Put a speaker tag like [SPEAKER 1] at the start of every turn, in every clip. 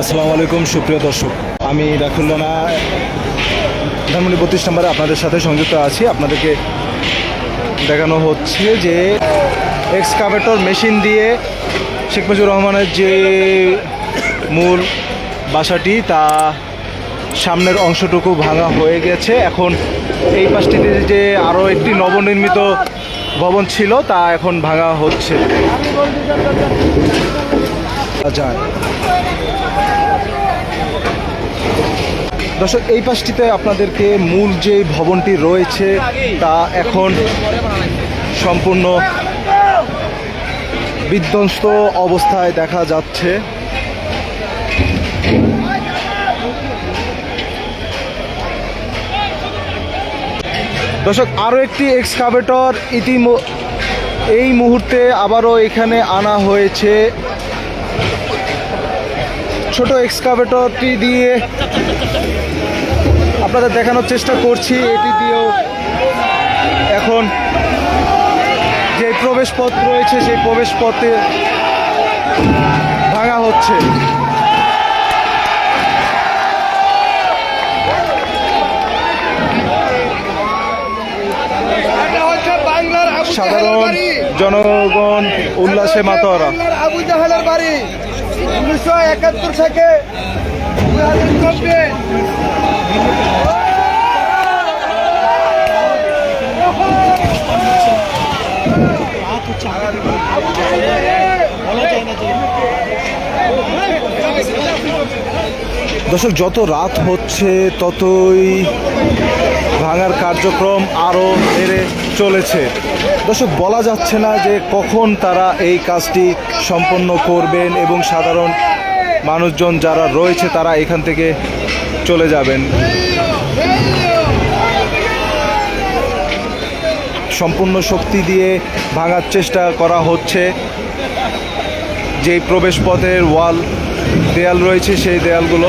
[SPEAKER 1] আসসালামু আলাইকুম, সুপ্রিয় দর্শক। আমি রাখুল্লানা ধানমন্ডি বত্রিশ নম্বরে আপনাদের সাথে সংযুক্ত আছি। আপনাদেরকে দেখানো হচ্ছে যে, এক্সকাভেটর মেশিন দিয়ে শেখ মুজিবুর রহমানের যে মূল বাসাটি, তা সামনের অংশটুকু ভাঙা হয়ে গেছে। এখন এই পাশটিতে যে আরও একটি নবনির্মিত ভবন ছিল, তা এখন ভাঙা হচ্ছে। যায়। দর্শক, এই পাশটিতে আপনাদেরকে মূল যে ভবনটি রয়েছে, তা এখন সম্পূর্ণ বিধ্বস্ত অবস্থায় দেখা যাচ্ছে। দর্শক, আরও একটি এক্সকাভেটর ইতিম এই মুহূর্তে আবারও এখানে আনা হয়েছে ছোট এক্সকাভেটরটি দিয়ে আপনাদের দেখানোর চেষ্টা করছি এটি দিয়েও এখন যে প্রবেশ পথ রয়েছে সেই প্রবেশ পথে ভাঙা হচ্ছে সাধারণ। জনগণ উল্লাসে মাতোয়ারা।
[SPEAKER 2] আবু জাহেলের বাড়ি উনিশশো একাত্তর থেকে দুই হাজার চব্বিশ।
[SPEAKER 1] দর্শক যত রাত হচ্ছে ততই ভাঙার কার্যক্রম আরও বেড়ে চলেছে। দর্শক, বলা যাচ্ছে না যে কখন তারা এই কাজটি সম্পন্ন করবেন এবং সাধারণ মানুষজন যারা রয়েছে তারা এখান থেকে চলে যাবেন। সম্পূর্ণ শক্তি দিয়ে ভাঙার চেষ্টা করা হচ্ছে। যে প্রবেশ পথের ওয়াল দেয়াল রয়েছে, সেই দেয়ালগুলো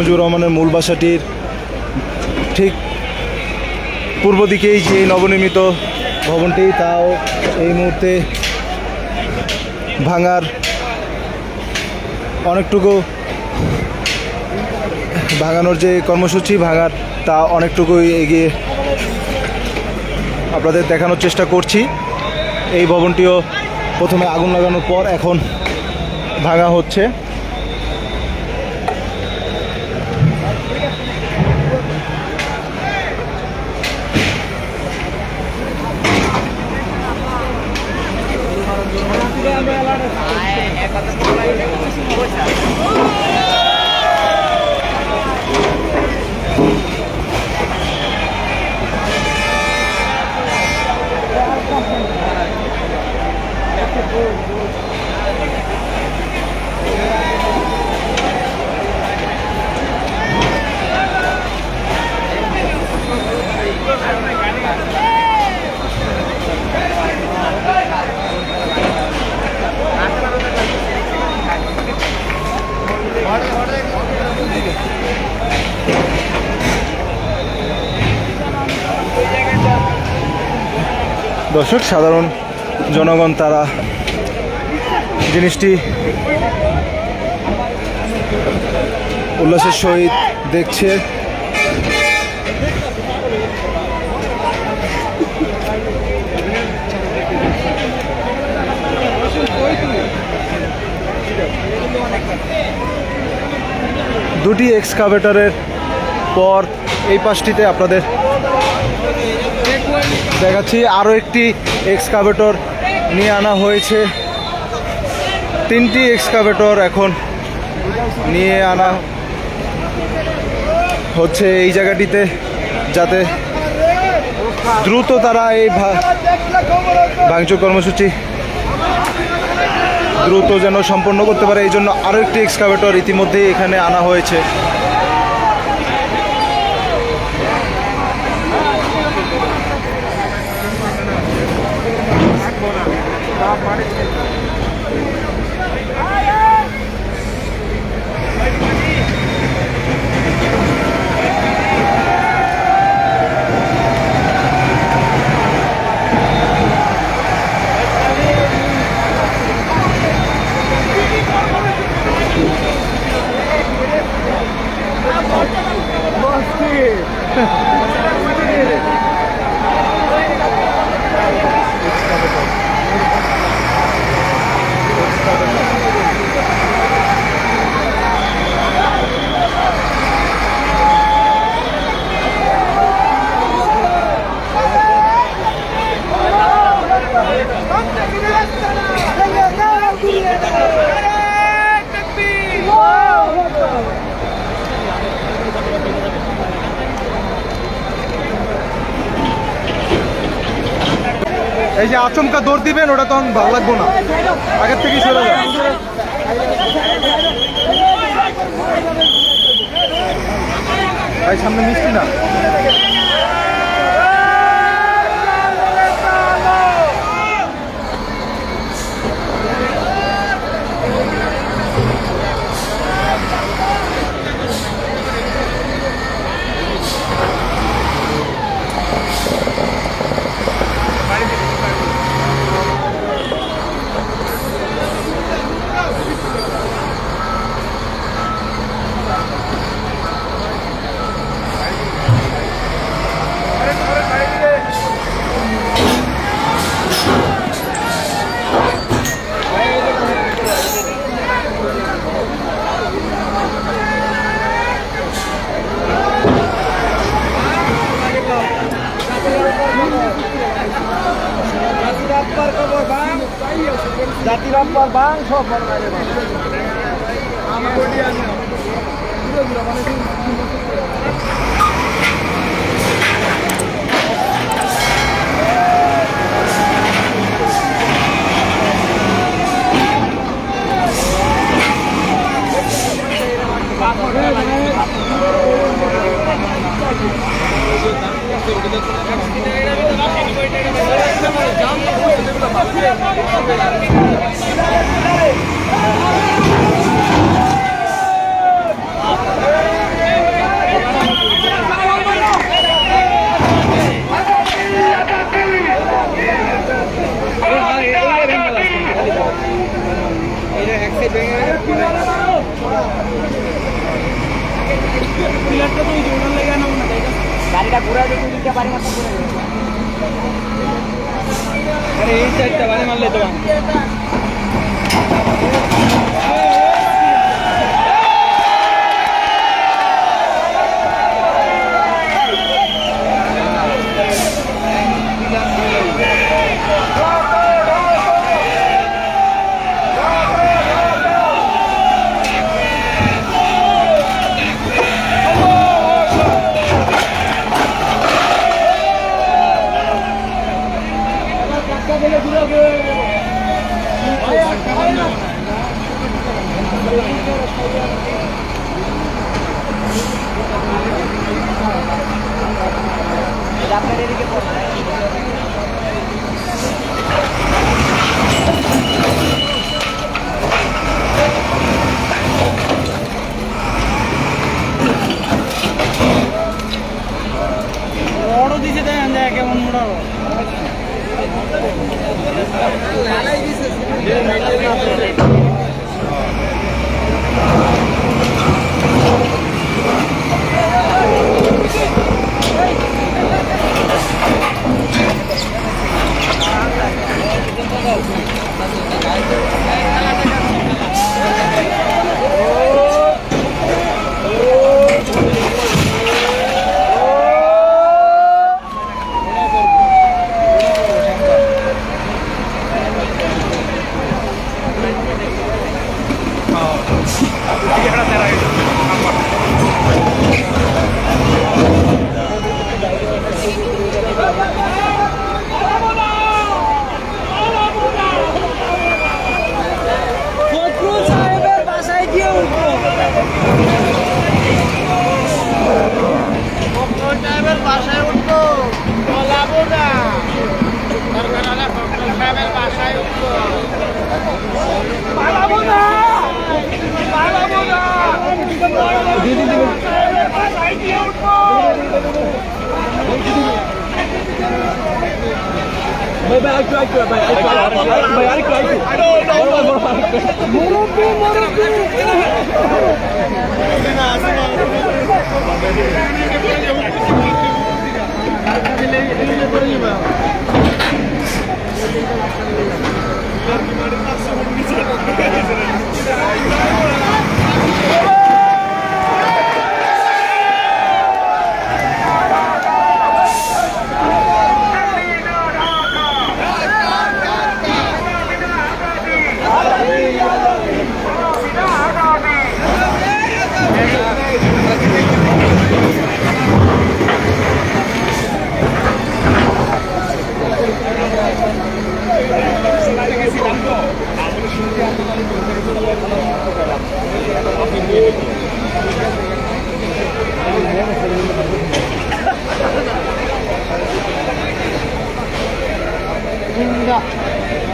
[SPEAKER 1] মুজিবুর রহমানের মূল বাসাটির ঠিক পূর্ব দিকেই যে নবনির্মিত ভবনটি, তাও এই মুহূর্তে ভাঙার অনেকটুকু ভাঙানোর যে কর্মসূচি ভাঙার, তা অনেকটুকুই এগিয়ে আপনাদের দেখানোর চেষ্টা করছি। এই ভবনটিও প্রথমে আগুন লাগানোর পর এখন ভাঙা হচ্ছে। Thank you. দর্শক সাধারণ জনগণ তারা জিনিসটি উল্লাসের সহিত দেখছে। দুটি এক্সকাভেটরের পর এই পাশটিতে আপনাদের দেখাচ্ছি, আরও একটি এক্সকাভেটর নিয়ে আনা হয়েছে। তিনটি এক্সকাভেটর এখন নিয়ে আনা হচ্ছে এই জায়গাটিতে, যাতে দ্রুত তারা এই ভাঙচুর কর্মসূচি দ্রুত যেন সম্পন্ন করতে পারে। এই জন্য আরও একটি এক্সকাভেটর ইতিমধ্যেই এখানে আনা হয়েছে। এই যে আচমকা দৌড় দিবেন, ওটা তখন ভালো লাগবো না। আগের থেকে সরে যাবে। সামনে মিষ্টি না?
[SPEAKER 2] জাতির আব্বার বাং সব
[SPEAKER 3] ঘুরে যদি দিতে পারি মাত্র ঘুরে আরে এই সাইডটা বাড়ি মারলে তো।
[SPEAKER 2] Oh, भाई भाई आइक्यू आइक्यू भाई आइक्यू भाई आइक्यू आइक्यू मुरब्बी मुरब्बी। Thank you.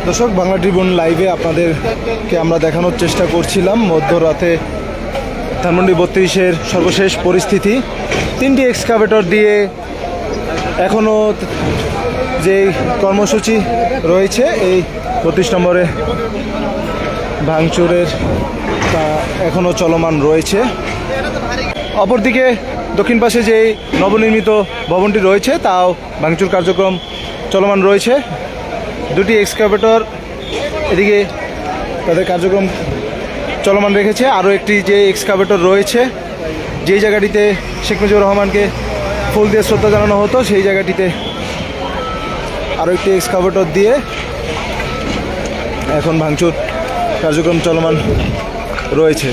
[SPEAKER 1] দর্শক, বাংলা ট্রিবিউন লাইভে আপনাদেরকে আমরা দেখানোর চেষ্টা করছিলাম মধ্যরাতে ধানমন্ডি বত্রিশের সর্বশেষ পরিস্থিতি। তিনটি এক্সকাভেটর দিয়ে এখনও যে কর্মসূচি রয়েছে, এই বত্রিশ নম্বরে ভাঙচুরের তা এখনও চলমান রয়েছে। অপরদিকে দক্ষিণ পাশে যে নবনির্মিত ভবনটি রয়েছে, তাও ভাঙচুর কার্যক্রম চলমান রয়েছে। দুটি এক্সকাভেটর এদিকে তাদের কার্যক্রম চলমান রেখেছে। আরও একটি যে এক্সকাভেটর রয়েছে, যেই জায়গাটিতে শেখ মুজিবুর রহমানকে ফুল দিয়ে শ্রদ্ধা জানানো হতো, সেই জায়গাটিতে আরও একটি এক্সকাভেটর দিয়ে এখন ভাঙচুর কার্যক্রম চলমান রয়েছে।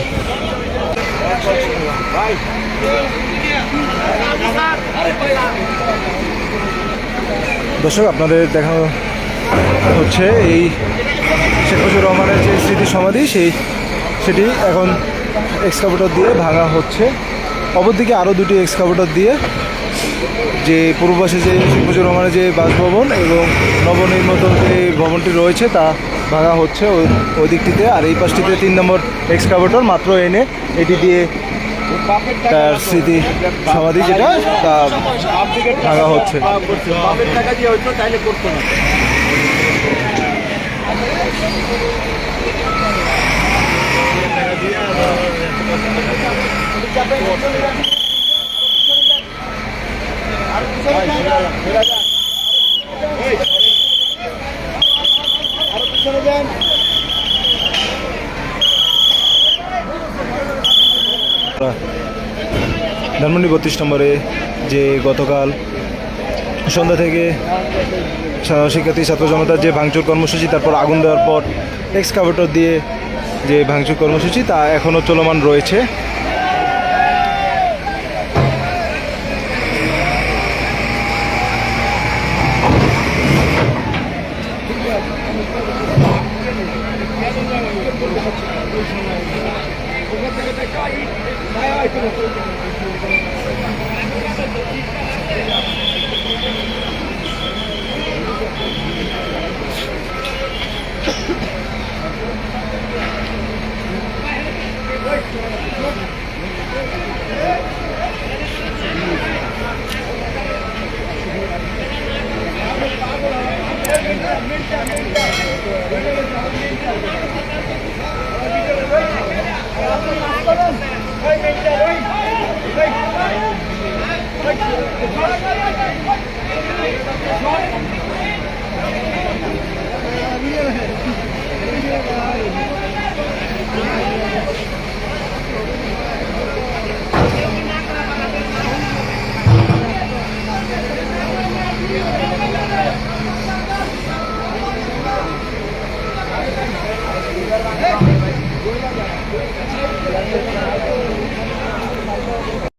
[SPEAKER 1] দর্শক, আপনাদের দেখানো হচ্ছে এই শেখ মুজিবুর রহমানের যে স্মৃতি সমাধি সেই সেটি এখন এক্সকাভেটর দিয়ে ভাঙা হচ্ছে। অপরদিকে আরও দুটি এক্সকাভেটর দিয়ে যে পূর্ব পাশে যে শেখ মুজিবুর রহমানের যে বাসভবন এবং নবনির্মিত যে ভবনটি রয়েছে, তা ভাঙা হচ্ছে ওই ওই দিকটিতে। আর এই পাশটিতে তিন নম্বর এক্সকাভেটর মাত্র এনে এটি দিয়ে তার স্মৃতি সমাধি যেটা তা ভাঙা হচ্ছে।
[SPEAKER 2] বাপের টাকা দিয়ে হইতো তাইলে করতো না
[SPEAKER 1] ধানমন্ডি বত্রিশ নম্বরে যে গতকাল সন্ধ্যা থেকে শিক্ষার্থী, ছাত্র জনতার যে ভাঙচুর কর্মসূচি, তারপর আগুন দেওয়ার পর এক্সকাভেটর দিয়ে যে ভাঙচুর কর্মসূচি, তা এখনও চলমান রয়েছে।